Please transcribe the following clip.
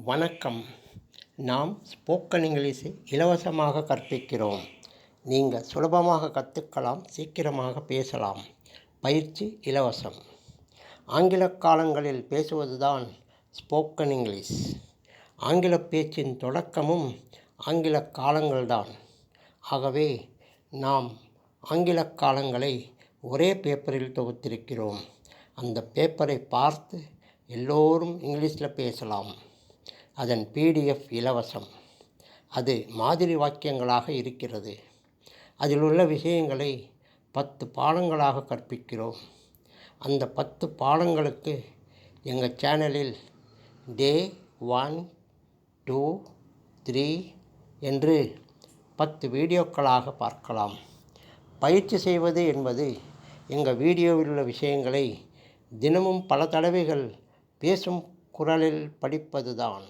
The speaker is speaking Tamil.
வணக்கம். நாம் ஸ்போக்கன் இங்கிலீஷை இலவசமாக கற்பிக்கிறோம். நீங்கள் சுலபமாக கற்றுக்கலாம் சீக்கிரமாக பேசலாம். பயிற்சி இலவசம். ஆங்கில காலங்களில் பேசுவதுதான் ஸ்போக்கன் இங்கிலீஷ். ஆங்கில பேச்சின் தொடக்கமும் ஆங்கில காலங்கள்தான். ஆகவே நாம் ஆங்கில காலங்களை ஒரே பேப்பரில் தொகுத்திருக்கிறோம். அந்த பேப்பரை பார்த்து எல்லோரும் இங்கிலீஷில் பேசலாம். அதன் பிடிஎஃப் இலவசம். அது மாதிரி வாக்கியங்களாக இருக்கிறது. அதில் உள்ள விஷயங்களை பத்து பாடங்களாக கற்பிக்கிறோம். அந்த பத்து பாடங்களுக்கு எங்கள் சேனலில் டே ஒன் டூ த்ரீ என்று பத்து வீடியோக்களாக பார்க்கலாம். பயிற்சி செய்வது என்பது எங்கள் வீடியோவில் உள்ள விஷயங்களை தினமும் பல தடவைகள் பேசும் குரலில் படிப்பதுதான்.